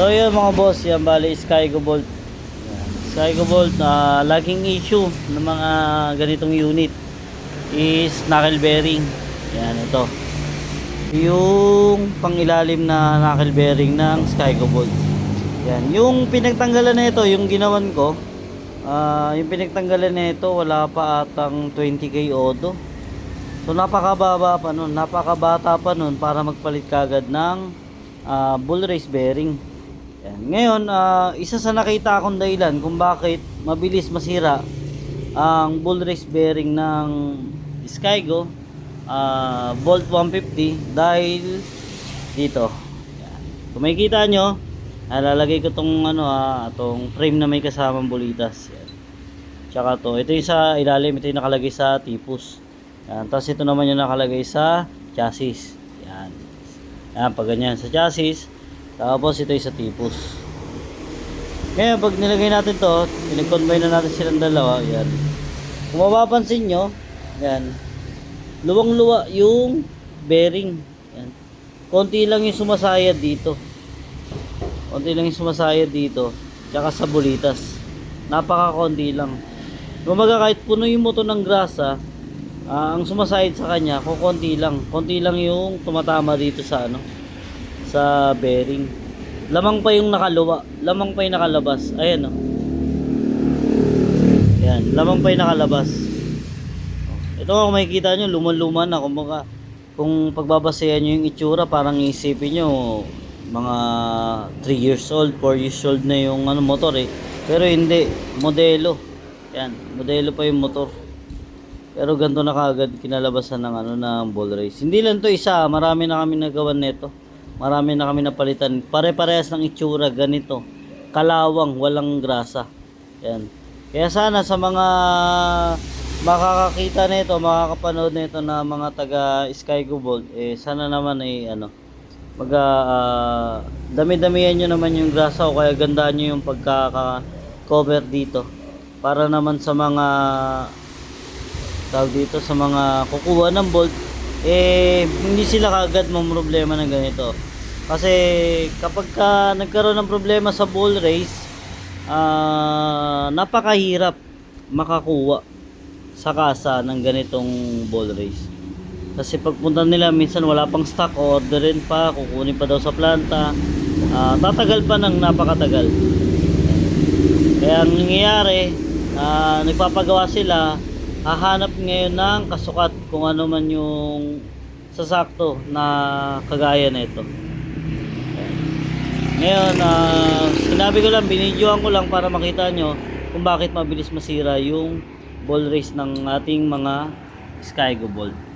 So yun mga boss, yan bali Skygo Bolt. Skygo Bolt, ah, laging issue ng mga ganitong unit is knuckle bearing. Yan ito. Yung pangilalim na knuckle bearing ng Skygo Bolt. Yan, yung pinagtanggalan na ito, yung ginawan ko, ah, yung pinagtanggalan na ito, wala pa atang 20k odo. So napakababa pa nun, napakabata pa nun para magpalit kagad ng ah, bull race bearing. Yan. Ngayon, ah, isa sa nakita akong dahilan kung bakit mabilis masira ang bull race bearing ng Skygo ah, Bolt 150 dahil dito. Yan. Kung makikita nyo, lalagay ko tong ano ah, tong frame na may kasamang bulitas. Yan. Tsaka to, ito yung sa ilalim, ito yung nakalagay sa tipus. Yan. Tapos ito naman yung nakalagay sa chassis. Yan. Yan, pag ganyan sa chassis. Tapos ito yung sa tipus. Ngayon, pag nilagay natin to, pinag-combine na natin silang dalawa. Yan. Kung mapapansin nyo, yan. Luwang-luwa yung bearing. Yan. Konti lang yung sumasayad dito. Konti lang yung sumasayad dito. Tsaka sa bulitas. Napaka-konti lang. Kumaga kahit puno yung motor ng grasa, ah, ang sumasayad sa kanya, kukonti lang. Konti lang yung tumatama dito sa ano, sa bearing. Lamang pa yung nakaluwa, lamang pa yung nakalabas. Ayan oh. Yan, lamang pa yung nakalabas. Ito kung makikita nyo, luman-luma na. Kumbaga, kung pagbabasehan nyo yung itsura, parang isipin nyo, mga 3 years old, 4 years old na yung ano, motor eh. Pero hindi, modelo. Yan, modelo pa yung motor. Pero ganito na kagad kinalabasan ng ano ng ball race. Hindi lang to isa, marami na kami nagawa nito. Marami na kami napalitan. Pare-parehas ng itsura ganito. Kalawang, walang grasa. Yan. Kaya sana sa mga makakakita nito, makakapanood nito na mga taga Skygo Bolt, eh sana naman ay ano, mag ah, dami-damihan nyo naman yung grasa o kaya gandaan nyo yung pagkaka-cover dito. Para naman sa mga tawag dito sa mga kukuha ng bolt eh hindi sila kagad problema ng ganito kasi kapag ka nagkaroon ng problema sa ball race ah napakahirap makakuha sa kasa ng ganitong ball race. Kasi pagpunta nila minsan wala pang stock orderin pa kukunin pa daw sa planta. Ah, tatagal pa ng napakatagal. Kaya ang nangyayari ah, nagpapagawa sila hahanap ngayon ng kasukat kung ano man yung sasakto na kagaya nito. Ngayon, ah, sinabi ko lang, binidyoan ko lang para makita nyo kung bakit mabilis masira yung ball race ng ating mga Skygo Bolt.